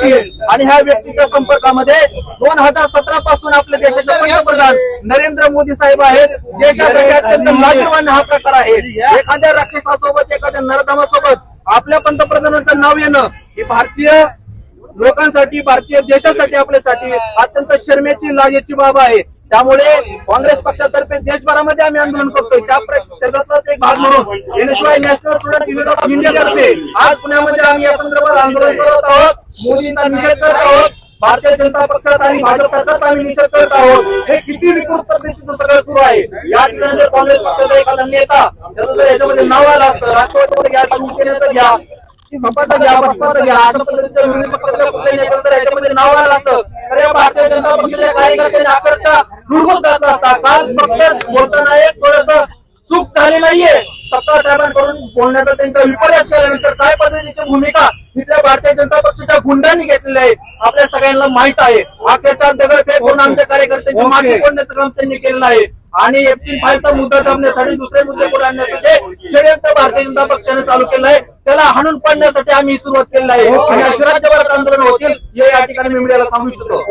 आणि ह्या व्यक्तीच्या संपर्कामध्ये दोन हजार सतरा पासून आपल्या देशाचे पंतप्रधान नरेंद्र मोदी साहेब आहेत. देशासाठी अत्यंत लाजीवान हा प्रकार आहे. एखाद्या राक्षसासोबत एखाद्या नरधमासोबत आपल्या पंतप्रधानांचं नाव येणं ही भारतीय लोकांसाठी भारतीय देशासाठी आपल्यासाठी अत्यंत शर्मेची लाजेची बाब आहे. त्यामुळे काँग्रेस पक्षातर्फे देशभरामध्ये आम्ही आंदोलन करतोय. त्या त्याचाच एक भाग म्हणून NSY national student union of इंडियातर्फे आज पुण्यामध्ये आम्ही या संदर्भात आंदोलन करत आहोत. मोदींचा निषेध करत आहोत. भारतीय जनता पक्षात आणि भाजप सरकारचा आम्ही निषेध करत आहोत. हे किती विकृत पद्धतीचं सगळं सुरू आहे. या ठिकाणी जर काँग्रेस पक्षाचा एखादा नेता त्याचं जर याच्यामध्ये नाव आलं असतं राष्ट्रवादीमध्ये घ्या. शिवसेनेचं घ्या घ्या घ्या. अशा पद्धतीचं विरोधी कुठल्याही नेत्याचं जर याच्यामध्ये नाव आलं असतं तर या भारतीय जनता पक्षाच्या कार्यकर्त्यांनी अक्षरशः जात असता काल फक्त बोलताना एक थोडस चूक झाली नाहीये. सत्ता साहेबांकडून बोलण्याचा त्यांचा विपर्यास केल्यानंतर काय पद्धतीची भूमिका तिथल्या भारतीय जनता गुंडांनी घेतलेली आहे आपल्या सगळ्यांना माहीत आहे. अखेरचा दगडफेक होऊन आमच्या कार्यकर्त्यांची मागे पडण्याचं काम त्यांनी केलेलं आहे. आणि एप्रिल फाईलचा मुद्दा दाबण्यासाठी दुसरे मुद्दे पुढे आणण्याचं जे षडयंत्र भारतीय जनता पक्षाने चालू केलं आहे त्याला हाणून पाडण्यासाठी आम्ही सुरुवात केलेली आहे. आणि अशी राज्यभरात आंदोलन होतील हे या ठिकाणी मी मीडियाला सांगू इच्छितो.